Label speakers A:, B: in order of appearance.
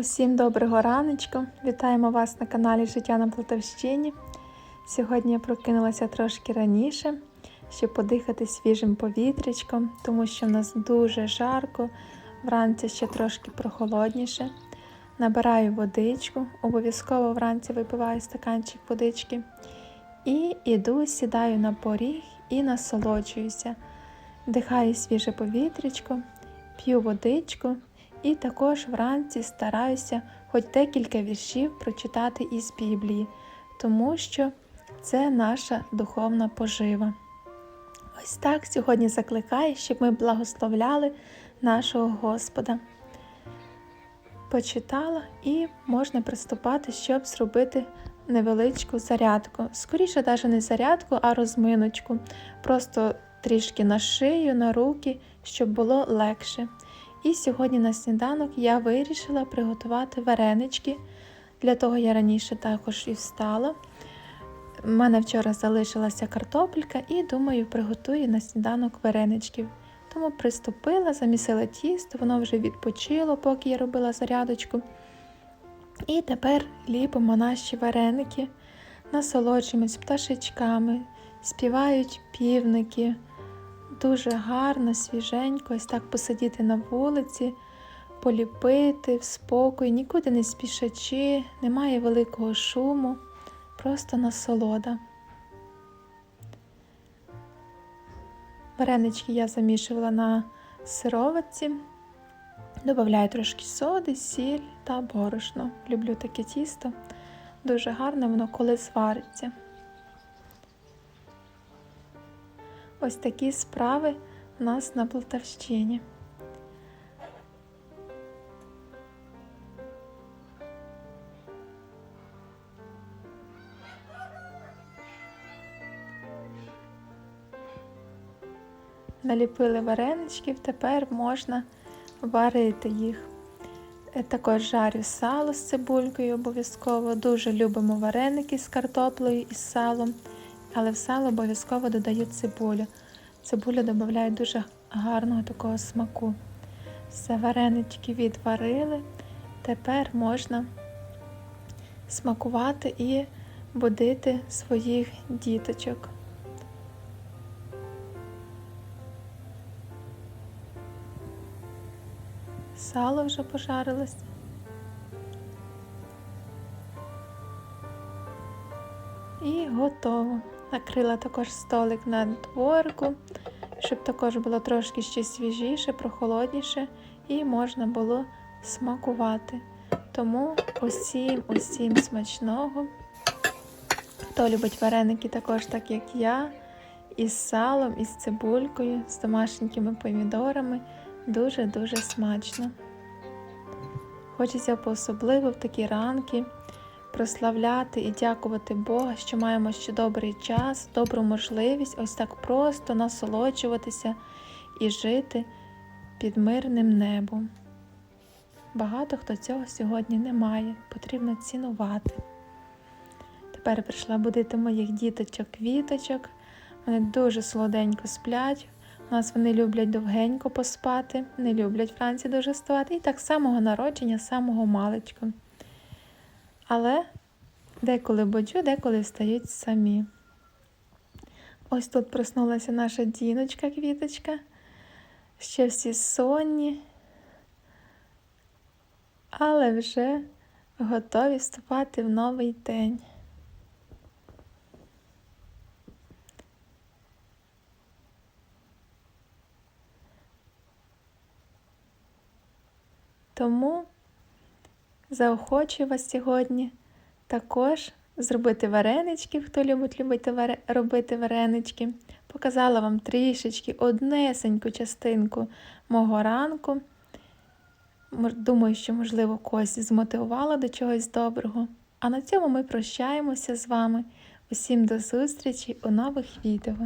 A: Усім доброго раночку! Вітаємо вас на каналі Життя на Полтавщині. Сьогодні я прокинулася трошки раніше, щоб подихати свіжим повітрячком, тому що в нас дуже жарко, вранці ще трошки прохолодніше. Набираю водичку, обов'язково вранці випиваю стаканчик водички. І іду, сідаю на поріг і насолоджуюся. Вдихаю свіже повітрячко, п'ю водичку. І також вранці стараюся хоч декілька віршів прочитати із Біблії, тому що це наша духовна пожива. Ось так сьогодні закликаю, щоб ми благословляли нашого Господа. Почитала і можна приступати, щоб зробити невеличку зарядку. Скоріше, навіть не зарядку, а розминочку. Просто трішки на шию, на руки, щоб було легше. І сьогодні на сніданок я вирішила приготувати варенички. Для того я раніше також і встала. У мене вчора залишилася картопелька і, думаю, приготую на сніданок вареничків. Тому приступила, замісила тісто, воно вже відпочило, поки я робила зарядочку. І тепер ліпимо наші вареники, насолоджуємось пташечками, співають півники. Дуже гарно, свіженько, ось так посидіти на вулиці, поліпити в спокій, нікуди не спішачи, немає великого шуму, просто насолода. Варенички я замішувала на сироватці, додаю трошки соди, сіль та борошно. Люблю таке тісто, дуже гарне воно коли звариться. Ось такі справи у нас на Полтавщині. Наліпили вареничків, тепер можна варити їх. Е, Також жарю сало з цибулькою обов'язково. Дуже любимо вареники з картоплею і салом але в сало обов'язково додаю цибулю. Цибулю додаю дуже гарного такого смаку. Все варенички відварили. Тепер можна смакувати і будити своїх діточок. Сало вже пожарилось. І готово. Накрила також столик на дворку, щоб також було трошки ще свіжіше, прохолодніше і можна було смакувати. Тому усім, усім смачного. Хто любить вареники також, так як я, із салом, із цибулькою, з домашніми помідорами. Дуже-дуже смачно. Хочеться по-особливо в такі ранки прославляти і дякувати Бога, що маємо ще добрий час, добру можливість ось так просто насолоджуватися і жити під мирним небом. Багато хто цього сьогодні не має, потрібно цінувати. Тепер прийшла будити моїх діточок-квіточок. Вони дуже солоденько сплять. У нас вони люблять довгенько поспати, не люблять вранці дуже вставати. І так самого народження, самого маличку. Але деколи боджу, деколи встають самі. Ось тут проснулася наша діночка квіточка. Ще всі сонні, але вже готові вступати в новий день. Тому заохочую вас сьогодні також зробити варенички, хто любить любити варе... робити варенички. Показала вам трішечки однесеньку частинку мого ранку. Думаю, що, можливо, когось змотивувала до чогось доброго. А на цьому ми прощаємося з вами. Усім до зустрічі у нових відео.